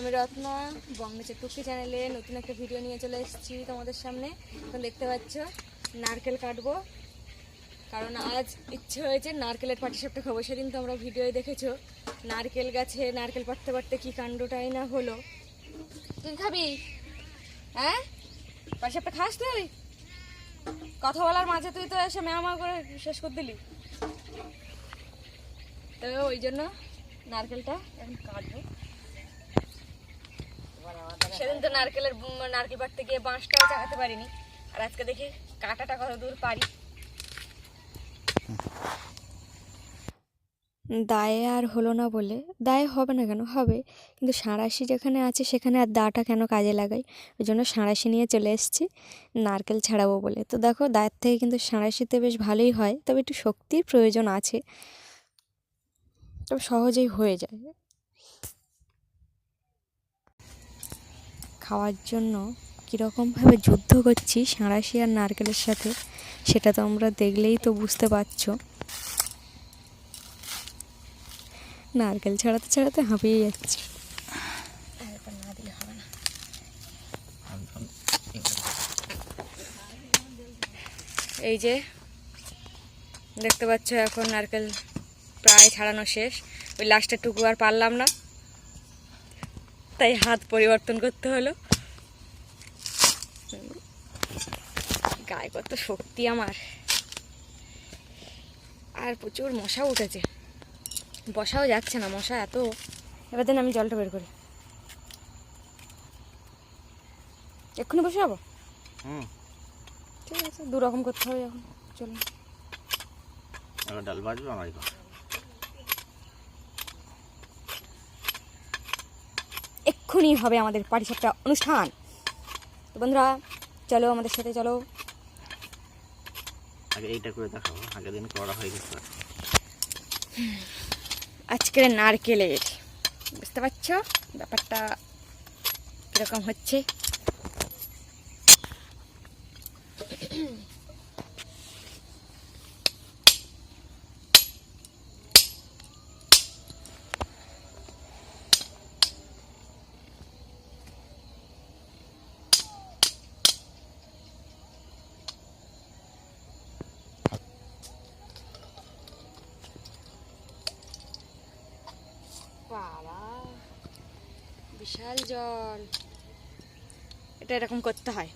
আমি রত্না বঙ্গনেচার টুকি চ্যানেলে নতুন একটা ভিডিও নিয়ে চলে এসেছি তোমাদের সামনে। এখন দেখতে পাচ্ছ, নারকেল কাটবো। কারণ আজ ইচ্ছে হয়েছে নারকেলের পাটিসাপটা খাব। সেদিন তোমরা ভিডিওয়ে দেখেছ, নারকেল গাছে নারকেল পাড়তে পারতে কি কাণ্ডটাই না হলো। তুই খাবি? হ্যাঁ? পাটিসাপটা খাস তুই কথা বলার মাঝে তুই তো এসে ম্যামা করে শেষ করে দিলি। তো ওই জন্য নারকেলটা এখন কাটবো। সেদিন তো নারকেলের নারকেল পাড়তে গিয়ে বাঁশটাও চাকাতে পারিনি। আর আজকে দেখি কাটাটা কত দূর পারি দায়ে আর হলো না বলে, দায়ে হবে না কেন? হবে। কিন্তু সাঁড়াশি যেখানে আছে, সেখানে আর দাটা কেন কাজে লাগাই? ওই জন্য সাঁড়াশি নিয়ে চলে এসেছি, নারকেল ছাড়াবো বলে। তো দেখো, দায়ের থেকে কিন্তু সাঁড়াশিতে বেশ ভালোই হয়, তবে একটু শক্তির প্রয়োজন আছে। তবে সহজেই হয়ে যায়। খাওয়ার জন্য কীরকমভাবে যুদ্ধ করছি সাঁড়াশি আর নারকেলের সাথে, সেটা তো আমরা দেখলেই তো বুঝতে পারছ। নারকেল ছাড়াতে ছাড়াতে হাঁপিয়ে যাচ্ছি। এই যে, দেখতে পাচ্ছ এখন নারকেল প্রায় ছাড়ানো শেষ। ওই লাস্টের টুকু আর পারলাম না। তাই হাত পরিবর্তন করতে হলো। গায়ে কত শক্তি আমার। আর প্রচুর মশা উঠেছে। বসাও যাচ্ছে না মশা এত। এবার দিন আমি জলটা বের করি। এক্ষুনি বসে যাব? ঠিক আছে দু রকম করতে হবে এখন। চলুন। ডাল বাজবে আমারই এক্ষুনি হবে আমাদের পাটিসাপটা অনুষ্ঠান। তো বন্ধুরা চলো আমাদের সাথে চলো। আগে এইটা করে দেখাবো আগের দিন করা হয়ে গেছে। আজকের নারকেলের বুঝতে পারছ? ব্যাপারটা কীরকম হচ্ছে? বিশাল জল এটা এরকম করতে হয়।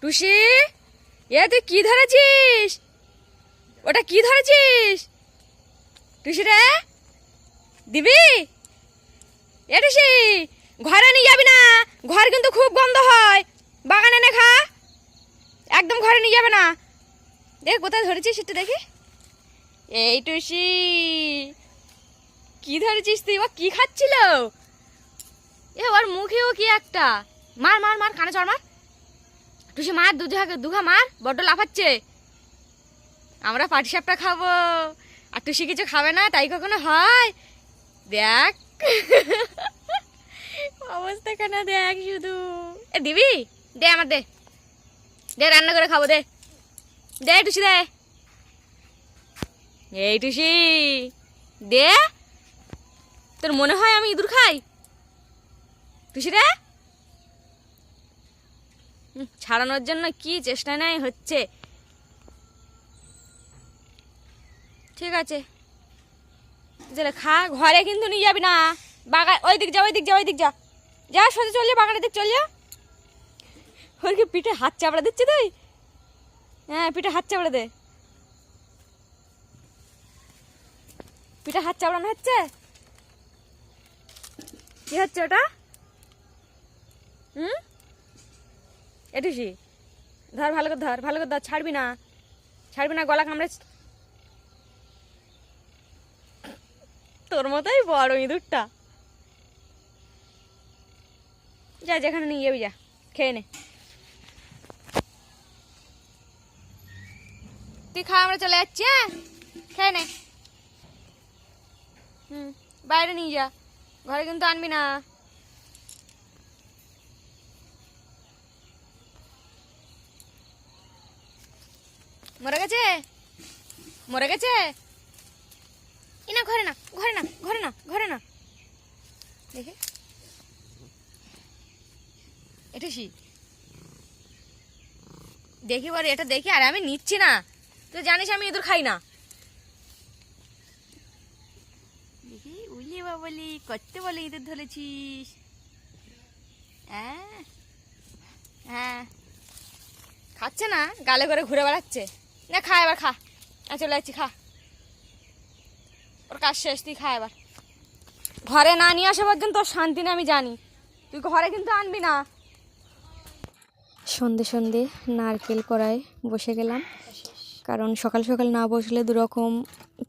টুসি, এ তুই কি ধরেছিস? ওটা কি ধরেছিস? টুসি রে, দিবি? এ টুসি, ঘরে নিয়ে যাবি না। ঘর কিন্তু খুব গন্ধ হয় বাগানে এনে খা একদম ঘরে যাবে না। দেখ, কোথায় ধরেছিস একটু দেখি। এই টুসি, কি ধরেছিস তুই? ও কি খাচ্ছিল? এ, ওর মুখেও কি একটা? মার মার মার, কানে চড় মার। টুসি, মার দুধা দুঘা মার, বড্ড লাফাচ্ছে। আমরা পাটিসাপটা খাব। আর টুসি কিছু খাবে না, তাই কখনো হয়? দেখ। অবস্থা কেন দেখ শুধু। এ, দিবি? দে আমার দে। দে, রান্না করে খাব, দে। দে, টুসি, দে। এই, টুসি। দে। তোর মনে হয় আমি ইঁদুর খাই? টুসি রে ছাড়ানোর জন্য কি চেষ্টা নাই, হচ্ছে। ঠিক আছে। যেটা খা, ঘরে কিন্তু নিয়ে যাবি না। বাগান ওই দিক যা ওই দিক যা ওই দিক যা। যা, সোজা চল বাগানের দিক চল, যা। ওর কি পিঠে হাত চাপড়া দিচ্ছি তুই? হ্যাঁ পিঠে হাত চাপড়া দে। পিঠে হাত চাপড়ানো হচ্ছে? কি হচ্ছে ওটা? হুম? এটুসি ধর, ভালো করে ধর, ভালো করে ধর, ছাড়বি না। ছাড়বি না, গলা কামড়ে তোর মতোই বড় ইঁদুরটা। যা, যেখানে নিয়ে যাবি, যা, খেয়ে নে। তুই খা, আমরা চলে যাচ্ছি হ্যাঁ? খেয়ে নে। হুম, বাইরে নিয়ে যা। ঘরে কিন্তু আনবি না। মরে গেছে? মরে গেছে? ঘরে না ঘরে না ঘরে না ঘরে না। দেখে। এটা কি? দেখি বলে, এটা দেখি, আর আমি নিচ্ছি না। তুই জানিস আমি ইঁদুর খাই না। দেখি উলি বাবলি করতে বলে ইঁদুর ধরেছিস। হ্যাঁ হ্যাঁ। খাচ্ছে না গালে করে ঘুরে বেড়াচ্ছে। না খা এবার খা। আমি চলে যাচ্ছি খা। ওর কাজ শেষ তুই খা এবার। ঘরে না নিয়ে আসা পর্যন্ত তোর শান্তি না আমি জানি। তুই ঘরে কিন্তু আনবি না। সন্ধে সন্ধে নারকেল কড়ায় বসে গেলাম। কারণ সকাল সকাল না বসলে দুরকম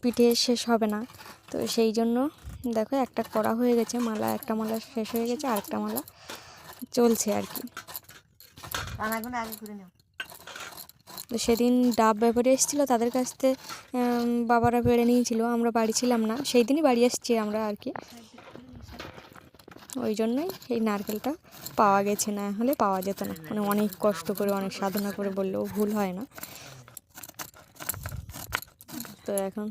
পিঠে শেষ হবে না। তো সেই জন্য দেখো একটা করা হয়ে গেছে মালা একটা মালা শেষ হয়ে গেছে আরেকটা মালা চলছে আর কি। তো সেদিন ডাব ব্যাপারে এসেছিল তাদের কাছ থেকে বাবারা বেড়ে নিয়েছিল আমরা বাড়ি ছিলাম না সেই দিনই বাড়ি এসেছি আমরা আর কি। ওই জন্যই এই নারকেলটা পাওয়া গেছে না হলে পাওয়া যেত না। মানে অনেক কষ্ট করে অনেক সাধনা করে বললেও ভুল হয় না। তো এখন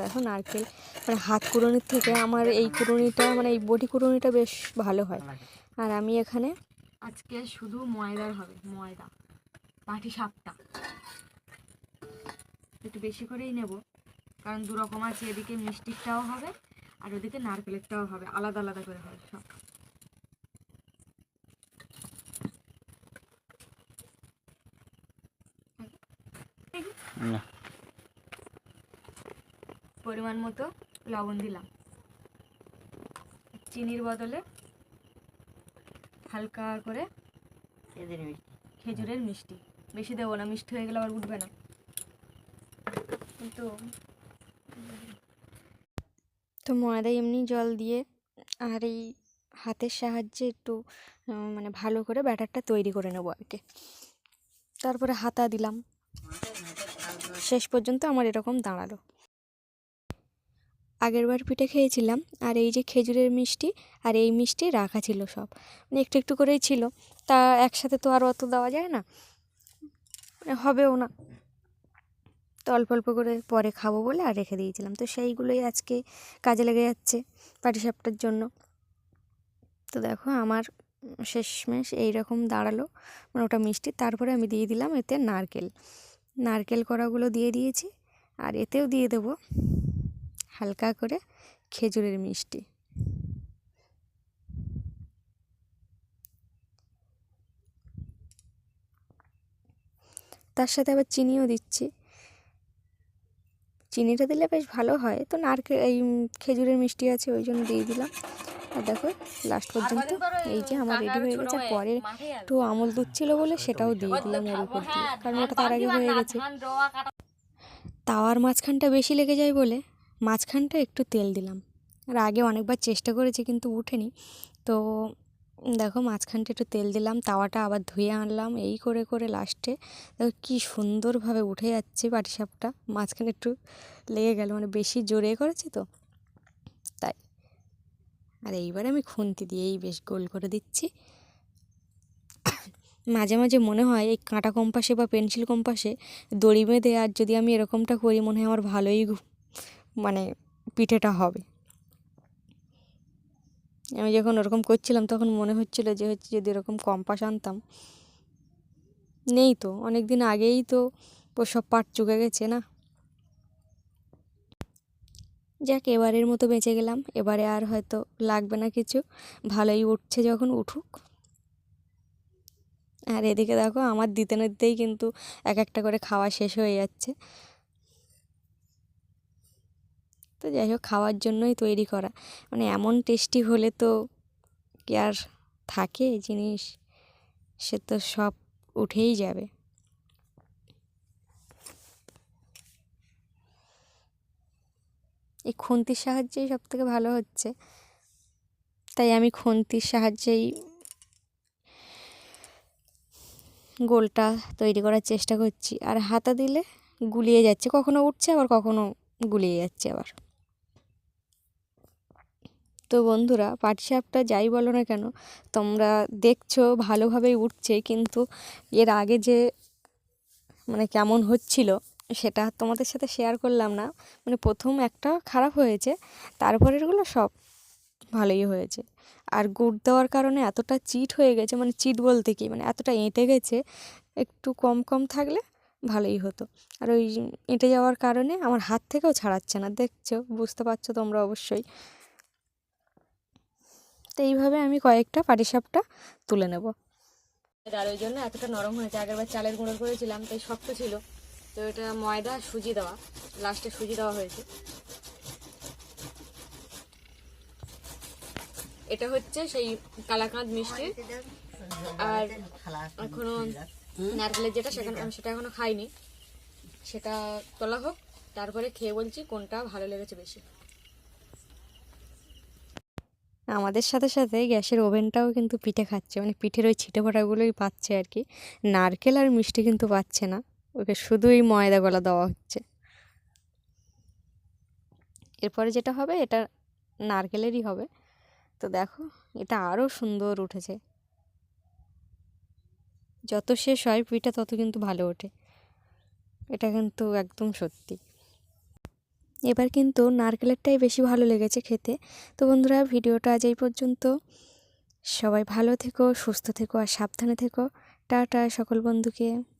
দেখো নারকেল। মানে হাত কুড়ুনির থেকে আমার এই কুড়ুনিটা মানে এই বটি কুড়ুনিটা বেশ ভালো হয়। আর আমি এখানে আজকে শুধু ময়দার হবে, ময়দা পাটি সাপটা। একটু বেশি করেই নেব, কারণ দু রকম আছে, এদিকে মিষ্টিরটাও হবে আর ওদিকে নারকেলেরটাও হবে, আলাদা আলাদা করে হবে সব। না। পরিমাণ মতো লবণ দিলাম। চিনির বদলে হালকা করে খেজুরের মিষ্টি। বেশি দেবো না মিষ্টি হয়ে গেলে আবার উঠবে না। কিন্তু তো ময়দা এমনি জল দিয়ে আর এই হাতের সাহায্যে একটু মানে ভালো করে ব্যাটারটা তৈরি করে নেব আর কি। তারপরে হাতা দিলাম। শেষ পর্যন্ত আমার এরকম দাঁড়াল। আগেরবার পিঠে খেয়েছিলাম, আর এই যে খেজুরের মিষ্টি আর এই মিষ্টি রাখা ছিল সব। মানে একটু একটু করেই ছিল। তা একসাথে তো আর অত দেওয়া যায় না। হবেও না। তো অল্প অল্প করে পরে খাব বলে আর রেখে দিয়েছিলাম। তো সেইগুলোই আজকে কাজে লেগে যাচ্ছে পাটিসাপটার জন্য। তো দেখো আমার শেষমেশ এইরকম দাঁড়াল মানে ওটা মিষ্টি। তারপরে আমি দিয়ে দিলাম এতে নারকেল। নারকেল কড়াগুলো দিয়ে দিয়েছি, আর এতেও দিয়ে দেবো হালকা করে খেজুরের মিষ্টি। তার সাথে আবার চিনিও দিচ্ছি। চিনিটা দিলে বেশ ভালো হয়। তো নারকেল, এই খেজুরের মিষ্টি আছে, ওই জন্য দিয়ে দিলাম। আর দেখো লাস্ট পর্যন্ত এই যে আমার রেডি হয়ে গেছে। পরে একটু আমল দুধ ছিল বলে সেটাও দিয়ে দিলাম ওর উপর দিয়ে। কারণ ওটা তার আগে হয়ে গেছে। তাওয়ার মাঝখানটা বেশি লেগে যায় বলে মাঝখানটা একটু তেল দিলাম। আর আগে অনেকবার চেষ্টা করেছি কিন্তু উঠেনি। তো দেখো মাঝখানটা একটু তেল দিলাম, তাওয়াটা আবার ধুয়ে আনলাম এই করে করে লাস্টে। দেখো কী সুন্দরভাবে উঠে যাচ্ছে পাটিসাপটা। মাঝখানে একটু লেগে গেল মানে বেশি জোরে করেছি তো। তাই। আর এইবার আমি খুন্তি দিয়েই বেশ গোল করে দিচ্ছি। মাঝে মাঝে মনে হয় এই কাঁটা কম্পাসে বা পেন্সিল কম্পাসে দড়ি বেঁধে আর যদি আমি এরকমটা করি, মনে হয় আমার ভালোই মানে পিঠেটা হবে। আমি যখন ওরকম করছিলাম, তখন মনে হচ্ছিল যে হচ্ছে যদি এরকম কম্পাস আনতাম, নেই তো। অনেক দিন আগেই তো ওসব পাট চুকে গেছে না। যাক, এবারের মতো বেঁচে গেলাম। এবারে আর হয়তো লাগবে না কিছু। ভালোই উঠছে যখন উঠুক। আর এদিকে দেখো, আমার দিতে না দিতেই কিন্তু এক একটা করে খাওয়া শেষ হয়ে যাচ্ছে। তো যাই হোক, খাওয়ার জন্যই তৈরি করা। মানে এমন টেস্টি হলে তো কি আর থাকে জিনিস? সে তো সব উঠেই যাবে। এই খুন্তির সাহায্যেই সব থেকে ভালো হচ্ছে। তাই আমি খুন্তির সাহায্যেই গোলটা তৈরি করার চেষ্টা করছি। আর হাতা দিলে গুলিয়ে যাচ্ছে। কখনো উঠছে, আবার কখনো গুলিয়ে যাচ্ছে আবার। তো বন্ধুরা পাটিসাপটা যাই বলো না কেন, তোমরা দেখছ ভালোভাবেই উঠছে, কিন্তু এর আগে যে মানে কেমন হচ্ছিল সেটা তোমাদের সাথে শেয়ার করলাম না। মানে প্রথম একটা খারাপ হয়েছে, তারপরেরগুলো সব ভালোই হয়েছে। আর গুড় দেওয়ার কারণে এতটা চিট হয়ে গেছে মানে চিট বলতে কি মানে এতটা এঁটে গেছে, একটু কম কম থাকলে ভালোই হতো। আর ওই এঁটে যাওয়ার কারণে আমার হাত থেকেও ছাড়াচ্ছে না, দেখছ, বুঝতে পারছ তোমরা অবশ্যই। তো এইভাবে আমি কয়েকটা পাটিসাপটা তুলে নেব। আর ওই জন্য এতটা নরম হয়েছে। আগেরবার চালের গুঁড়ো করেছিলাম, তাই শক্ত ছিল। তো এটা ময়দা, সুজি দেওয়া, লাস্টে সুজি দেওয়া হয়েছে। এটা হচ্ছে সেই কালাকাঁদ মিষ্টি। আর এখনও নারকেলের যেটা, সেখানে আমি সেটা এখনও খাইনি। সেটা তোলা হোক, তারপরে খেয়ে বলছি কোনটা ভালো লেগেছে বেশি। আমাদের সাথে সাথে গ্যাসের ওভেনটাও কিন্তু পিঠে খাচ্ছে। মানে পিঠের ওই ছিটে ফোটাগুলোই পাচ্ছে আর কি নারকেল আর মিষ্টি কিন্তু পাচ্ছে না। ওকে শুধুই ময়দা গলা দেওয়া হচ্ছে। এরপরে যেটা হবে, এটা নারকেলেরই হবে। তো দেখো, এটা আরও সুন্দর উঠেছে। যত শেষ হয়, পিঠা তত কিন্তু ভালো ওঠে। এটা কিন্তু একদম সত্যি। এবার কিন্তু নারকেলেরটাই বেশি ভালো লেগেছে খেতে। তো বন্ধুরা, ভিডিওটা আজ এই পর্যন্ত। সবাই ভালো থেকো, সুস্থ থেকো আর সাবধানে থেকো। টাটা সকল বন্ধুকে।